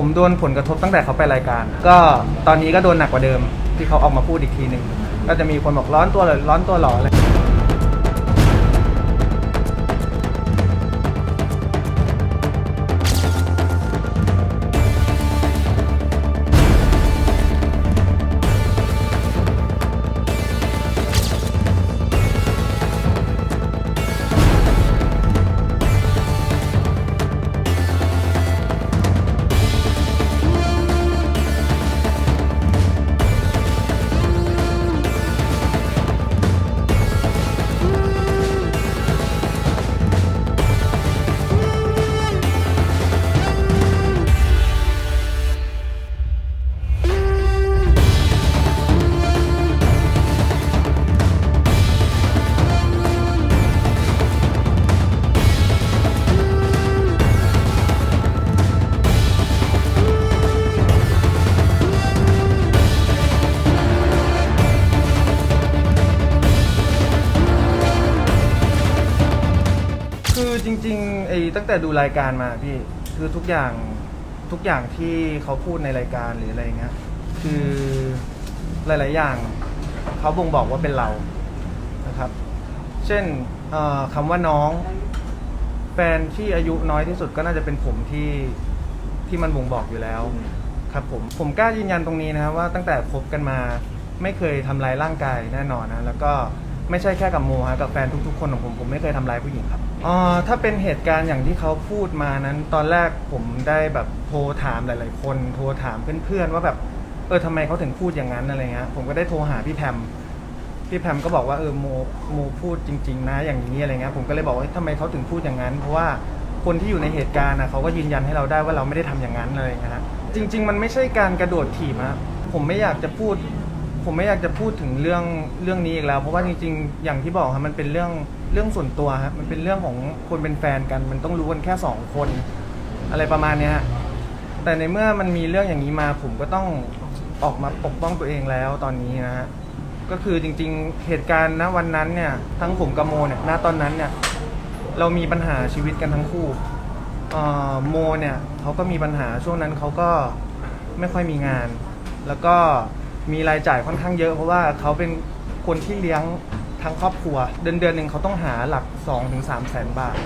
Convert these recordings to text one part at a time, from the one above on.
ผมโดนผลกระทบตั้งแต่เขาไปรายการ ก็ตอนนี้ก็โดนหนักกว่าเดิมที่เขาออกมาพูดอีกทีหนึ่งก็จะมีคนบอกร้อนตัวเลยร้อนตัวหล่อเลย ตั้งแต่ดูรายการมาพี่คือทุกอย่างทุกอย่างที่เขาพูดในรายการหรืออะไรเงี้ยคือหลาย ๆ อย่างเขาบ่งบอกว่าเป็นเรานะครับ เช่นคำว่าน้องแฟนที่อายุน้อยที่สุดก็น่าจะเป็นผมที่ที่มันบ่งบอกอยู่แล้ว ครับผมผมกล้ายืนยันตรงนี้นะครับว่าตั้งแต่คบกันมาไม่เคยทำร้ายร่างกายแน่นอนนะแล้วก็ ไม่ใช่แค่กับโมฮะกับแฟนทุกๆ คนของผมผมไม่เคยทำร้ายผู้หญิงครับเอ่อถ้าเป็นเหตุการณ์อย่างที่เขาพูดมานั้น ตอนแรกผมได้แบบโทรถามหลาย ๆ คน โทรถามเพื่อนๆว่าแบบเออทำไมเขาถึงพูดอย่างนั้นอะไรเงี้ยผมก็ได้โทรหาพี่แพมพี่แพมก็บอกว่าเออโมโมพูดจริง ๆ นะอย่างนี้อะไรเงี้ยผมก็เลยบอกว่าทำไมเขาถึงพูดอย่างนั้น เพราะว่าคนที่อยู่ในเหตุการณ์นะเขาก็ยืนยันให้เราได้ว่าเราไม่ได้ทำอย่างนั้นเลยนะฮะจริง ๆ มันไม่ใช่การกระโดดถีบนะผมไม่อยากจะพูด ผมไม่อยากจะพูดถึงเรื่องเรื่องนี้อีกแล้ว เพราะว่าจริงๆ อย่างที่บอกครับมันเป็นเรื่องเรื่องส่วนตัวครับมันเป็นเรื่องของคนเป็นแฟนกัน มันต้องรู้กันแค่สองคน อะไรประมาณเนี้ยฮะแต่ในเมื่อมันมีเรื่องอย่างนี้มา ผมก็ต้องออกมาปกป้องตัวเองแล้วตอนนี้นะฮะก็คือจริงๆเหตุการณ์ณวันนั้นเนี่ย ทั้งผมกับโมเนี่ยณตอนนั้นเนี่ย เรามีปัญหาชีวิตกันทั้งคู่เอ่อโมเนี่ยเขาก็มีปัญหาช่วงนั้นเขาก็ไม่ค่อยมีงาน แล้วก็ มีรายจ่ายค่อนข้างเยอะเพราะว่าเขาเป็นคนที่เลี้ยงทั้งครอบครัว เดือนเดือนหนึ่งเขาต้องหาหลัก 2-3ถึง3แสนบาท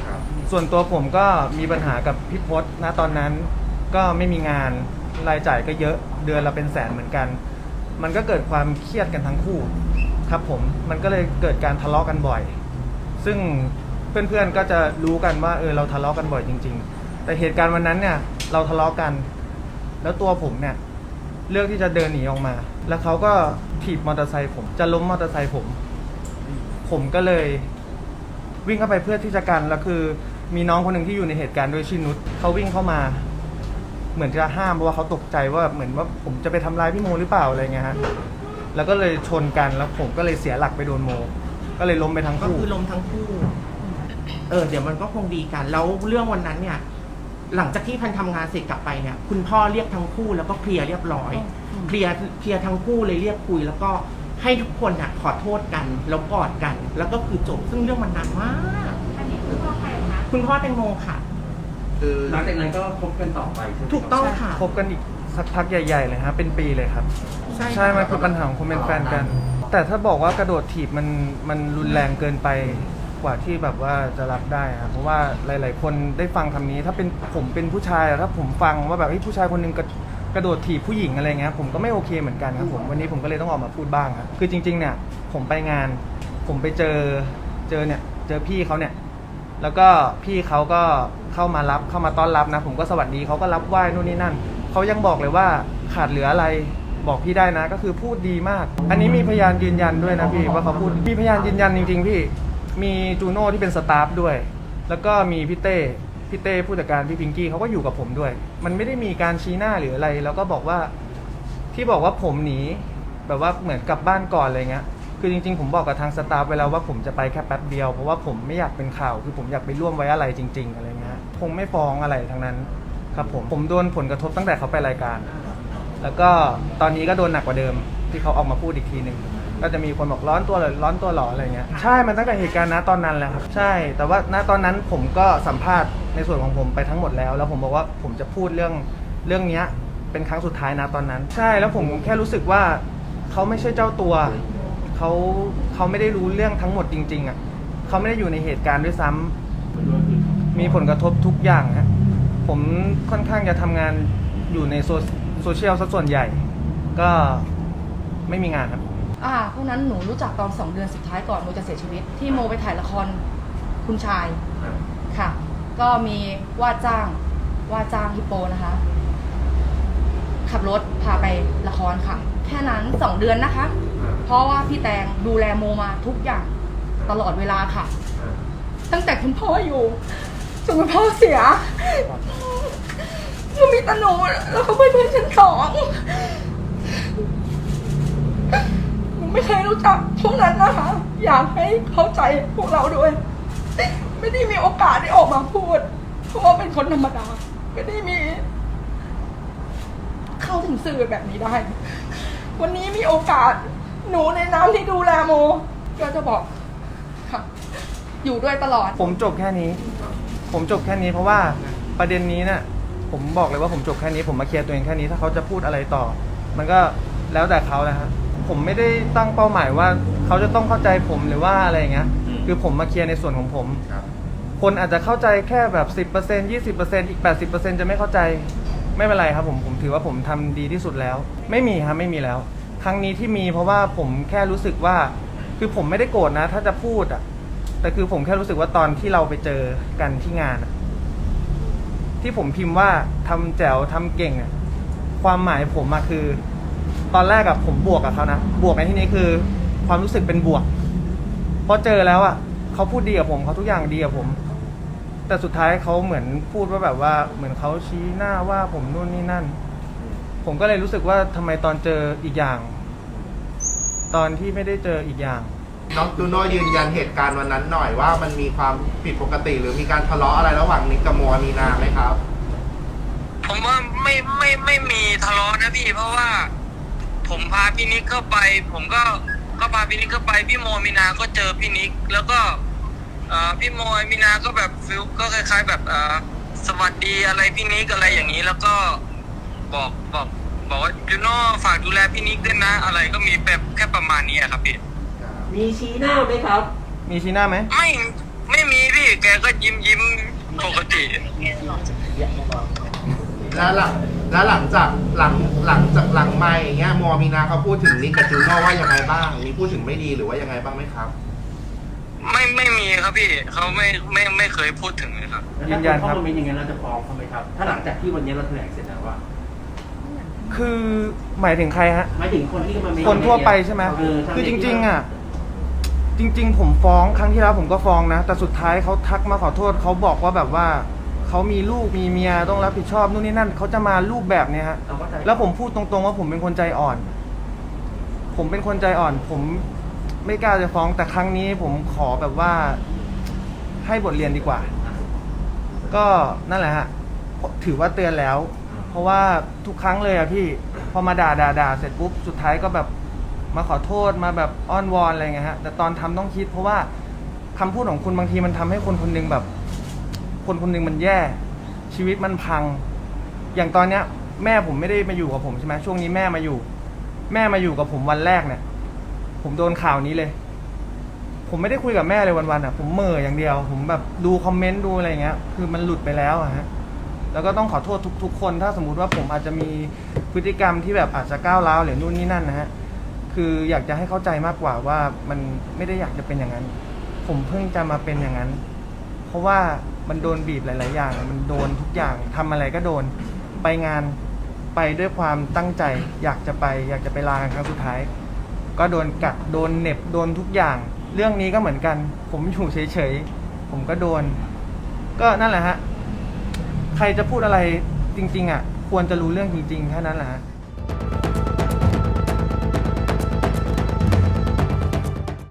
ส่วนตัวผมก็มีปัญหากับพี่พศณตอนนั้นก็ไม่มีงานรายจ่ายก็เยอะเดือนละเป็นแสนเหมือนกัน มันก็เกิดความเครียดกันทั้งคู่ครับผมมันก็เลยเกิดการทะเลาะกันบ่อย ซึ่งเพื่อนๆก็จะรู้กันว่าเออเราทะเลาะกันบ่อยจริง ๆ แต่เหตุการณ์วันนั้นเนี่ยเราทะเลาะกัน แล้วตัวผมเนี่ย เลือกที่จะเดินหนีออกมา แล้วเขาก็ถีบมอเตอร์ไซค์ผม จะล้มมอเตอร์ไซค์ผม ผมก็เลย วิ่งเข้าไปเพื่อที่จะกันแล้วคือ มีน้องคนหนึ่งที่อยู่ในเหตุการณ์ด้วยชื่อนุชเขาวิ่งเข้ามา เหมือนจะห้ามเพราะว่าเขาตกใจว่าเหมือนว่าผมจะไปทำร้ายพี่โมหรือเปล่าอะไรเงี้ยฮะแล้วก็เลยชนกันแล้วผมก็เลยเสียหลักไปโดนโม ก็เลยล้มไปทั้งก็คู่ คือลมทั้งคู่ เออ เดี๋ยวมันก็คงดีกัน แล้วเรื่องวันนั้นเนี่ย หลังจากที่พันทำงานเสร็จกลับไปเนี่ย คุณพ่อเรียกทั้งคู่แล้วก็เคลียร์เรียบร้อย เคลียร์เคลียร์ทั้งคู่เลยเรียกคุย แล้วก็ให้ทุกคนอะขอโทษกันแล้วกอดกัน แล้วก็คือจบซึ่งเรื่องมันนานมากอันนี้คือพ่อใครคะคุณพ่อแตงโมค่ะ คือหลังจากนั้นก็คบกันต่อไปใช่ไหมถูกต้องค่ะ คบกันอีกสักพักใหญ่ๆเลยฮะเป็นปีเลยครับ ใช่ใช่ค่ะมันคือปัญหาของคนเป็นแฟนกัน แต่ถ้าบอกว่ากระโดดถีบมันมันรุนแรงเกินไป กว่าที่แบบว่าจะรับได้ครับเพราะว่าหลาย ๆ คนได้ฟังคำนี้ ถ้าเป็นผมเป็นผู้ชายอะถ้าผมฟังว่าแบบเฮ้ยผู้ชายคนหนึงกระกระโดดถีบผู้หญิงอะไรเงี้ยผมก็ไม่โอเคเหมือนกันครับผมวันนี้ผมก็เลยต้องออกมาพูดบ้างครับคือจริง ๆ เนี่ย ผมไปงาน ผมไปเจอเจอเนี่ยเจอพี่เขาเนี่ย แล้วก็พี่เขาก็เข้ามารับเข้ามาต้อนรับนะ ผมก็สวัสดีเขาก็รับไหว้นู่นนี่นั่นเขายังบอกเลยว่าขาดเหลืออะไรบอกพี่ได้นะ ก็คือพูดดีมาก อันนี้มีพยานยืนยันด้วยนะพี่ว่าเขาพูดมีพยานยืนยันจริง ๆ พี่ มีจูโน่ที่เป็นสตาฟด้วย แล้วก็มีพี่เต้พี่เต้ผู้จัดการพี่พิงกี้เขาก็อยู่กับผมด้วย มันไม่ได้มีการชี้หน้าหรืออะไร แล้วก็บอกว่าที่บอกว่าผมหนีแบบว่าเหมือนกลับบ้านก่อนอะไรเงี้ยคือจริงๆ ผมบอกกับทางสตาฟไว้แล้วว่าผมจะไปแค่แป๊บเดียว เพราะว่าผมไม่อยากเป็นข่าว คือผมอยากไปร่วมไว้อะไรจริง ๆ อะไรเงี้ยคงไม่ฟ้องอะไรทั้งนั้นครับผมผมโดนผลกระทบตั้งแต่เขาไปรายการ แล้วก็ตอนนี้ก็โดนหนักกว่าเดิมที่เขาออกมาพูดอีกทีหนึ่ง ก็จะมีคนบอกร้อนตัวเลยร้อนตัวหล่ออะไรเงี้ยใช่มันตั้งแต่เหตุการณ์นะตอนนั้นแหละครับใช่ แต่ว่าณตอนนั้นผมก็สัมภาษณ์ในส่วนของผมไปทั้งหมดแล้ว แล้วผมบอกว่าผมจะพูดเรื่องเรื่องเนี้ยเป็นครั้งสุดท้ายนะตอนนั้น ใช่แล้วผมแค่รู้สึกว่าเขาไม่ใช่เจ้าตัวเขาเขาไม่ได้รู้เรื่องทั้งหมดจริง ๆอะเขาไม่ได้อยู่ในเหตุการณ์ด้วยซ้ำมีผลกระทบทุกอย่างฮะผมค่อนข้างจะทำงานอยู่ในโซโซเชียลซะส่วนใหญ่ ก็ไม่มีงานครับ อ่าพวกนั้นหนูรู้จักตอนสองเดือนสุดท้ายก่อนโมจะเสียชีวิต ที่โมไปถ่ายละครคุณชายค่ะ ก็มีว่าจ้างว่าจ้างฮิปโปนะคะ ขับรถพาไปละครค่ะ แค่นั้นสองเดือนนะคะเพราะว่าพี่แตงดูแลโมมาทุกอย่างตลอดเวลาค่ะตั้งแต่คุณพ่ออยู่จนคุณพ่อเสียก็มีแตหนูแล้วก็เพื่อนๆชั้นสองหนู ไม่เคยรู้จักพวกนั้นนะคะ อยากให้เข้าใจพวกเราด้วย ไม่ได้มีโอกาสได้ออกมาพูด เพราะว่าเป็นคนธรรมดา ไม่ได้มี เข้าถึงสื่อแบบนี้ได้ วันนี้มีโอกาส หนูในน้ำที่ดูแลโม ก็จะบอกค่ะ อยู่ด้วยตลอด ผมจบแค่นี้ ผมจบแค่นี้เพราะว่าประเด็นนี้เนี่ยผมบอกเลยว่าผมจบแค่นี้ ผมมาเคลียร์ตัวเองแค่นี้ ถ้าเขาจะพูดอะไรต่อ มันก็แล้วแต่เขาแล้วฮะ ผมไม่ได้ตั้งเป้าหมายว่าเขาจะต้องเข้าใจผมหรือว่าอะไรอย่างเงี้ยคือผมมาเคลียร์ในส่วนของผมคนอาจจะเข้าใจแค่แบบ 10% 20%อีก 80%จะไม่เข้าใจ ไม่เป็นไรครับผม ผมถือว่าผมทำดีที่สุดแล้ว ไม่มีครับไม่มีแล้ว ครั้งนี้ที่มีเพราะว่าผมแค่รู้สึกว่า คือผมไม่ได้โกรธนะ ถ้าจะพูดอะ แต่คือผมแค่รู้สึกว่าตอนที่เราไปเจอกันที่งานอะที่ผมพิมพ์ว่าทำแจ๋วทำเก่งอะความหมายผมอะคือ ตอนแรกอะผมบวกกับเขานะบวกในที่นี้คือ ความรู้สึกเป็นบวกพอเจอแล้วอะเขาพูดดีกับผมเขาทุกอย่างดีกับผม แต่สุดท้ายเขาเหมือนพูดว่าแบบว่า เหมือนเขาชี้หน้าว่าผมนู่นนี่นั่น ผมก็เลยรู้สึกว่าทำไมตอนเจออีกอย่าง ตอนที่ไม่ได้เจออีกอย่าง น้องจูโน่ยืนยันเหตุการณ์วันนั้นหน่อยว่ามันมีความผิดปกติ หรือมีการทะเลาะอะไรระหว่างนิกกับโมอามีนาไหมครับ ผมว่าไม่ไม่ไม่มีทะเลาะนะพี่เพราะว่า ผมพาพี่นิกเข้าไป ผมก็ก็พาพี่นิกเข้าไป พี่โมมีนาก็เจอพี่นิก แล้วก็เอ่อพี่โมมีนาก็แบบฟิลก็คล้าย ๆ แบบเอ่อสวัสดีอะไรพี่นิกอะไรอย่างนี้ แล้วก็บอกบอกบอกว่าจูโน่ฝากดูแลพี่นิกด้วยนะ อะไรก็มีแบบแค่ประมาณนี้อะครับพี่ มีชี้หน้าไหมครับมีชี้หน้าไหมไม่ไม่มีพี่แกก็ยิ้มยิ้มปกติ แล้วหลังแล้วหลังจากหลังหลังจากหลังไม่อย่างเงี้ยโมอามีนาเขาพูดถึงนิกกับจูโน่ว่ายังไงบ้าง มีพูดถึงไม่ดีหรือว่ายังไงบ้างไหมครับ ไม่ไม่มีครับพี่เขาไม่ไม่ไม่เคยพูดถึงเลยครับ ยืนยันครับ ถ้าเขามาเป็นอย่างนั้นเราจะฟ้องเขาไหมครับ ถ้าหลังจากที่วันนี้เราแถลงเสร็จแล้วว่าคือหมายถึงใครฮะ หมายถึงคนที่มาเมคนทั่วไปใช่ไหมเออถ้าคือจเด็กริง ๆ อะ จริง ๆ ผมฟ้องครั้งที่แล้วผมก็ฟ้องนะ แต่สุดท้ายเขาทักมาขอโทษเขาบอกว่าแบบว่า เขามีลูกมีเมียต้องรับผิดชอบนู่นนี่นั่นเขาจะมารูปแบบเนี้ยฮะเราก็ใจแล้วผมพูดตรงๆว่าผมเป็นคนใจอ่อน ผมเป็นคนใจอ่อน ผมไม่กล้าจะฟ้องแต่ครั้งนี้ผมขอแบบว่า ให้บทเรียนดีกว่า ก็นั่นแหละฮะถือว่าเตือนแล้ว เพราะว่าทุกครั้งเลยอะพี่พอมาด่าด่าด่าเสร็จปุ๊บสุดท้ายก็แบบมาขอโทษมาแบบอ้อนวอนอะไรเงี้ยฮะแต่ตอนทำต้องคิด เพราะว่าคำพูดของคุณบางทีมันทำให้คนคนหนึงแบบ คนคนหนึ่งมันแย่ ชีวิตมันพัง อย่างตอนเนี้ย แม่ผมไม่ได้มาอยู่กับผมใช่ไหมช่วงนี้แม่มาอยู่ แม่มาอยู่กับผมวันแรกเนี่ย ผมโดนข่าวนี้เลย ผมไม่ได้คุยกับแม่เลยวันๆอะ ผมเหม่ออย่างเดียว ผมแบบดูคอมเมนต์ดูอะไรเงี้ย คือมันหลุดไปแล้วอะฮะแล้วก็ต้องขอโทษทุก ๆ คน ถ้าสมมุติว่าผมอาจจะมีพฤติกรรมที่แบบอาจจะก้าวร้าวหรือนู่นนี่นั่นนะฮะคืออยากจะให้เข้าใจมากกว่าว่ามันไม่ได้อยากจะเป็นอย่างนั้น ผมเพิ่งจะมาเป็นอย่างนั้น เพราะว่ามันโดนบีบหลาย ๆ อย่าง มันโดนทุกอย่างทำอะไรก็โดน ไปงานไปด้วยความตั้งใจ อยากจะไป อยากจะไปลากันครั้งสุดท้าย ก็โดนกัดโดนเหน็บโดนทุกอย่าง เรื่องนี้ก็เหมือนกัน ผมอยู่เฉย ๆ ผมก็โดน ก็นั่นแหละฮะ ใครจะพูดอะไรจริง ๆ อะ ควรจะรู้เรื่องจริง ๆ แค่นั้นแหละฮะ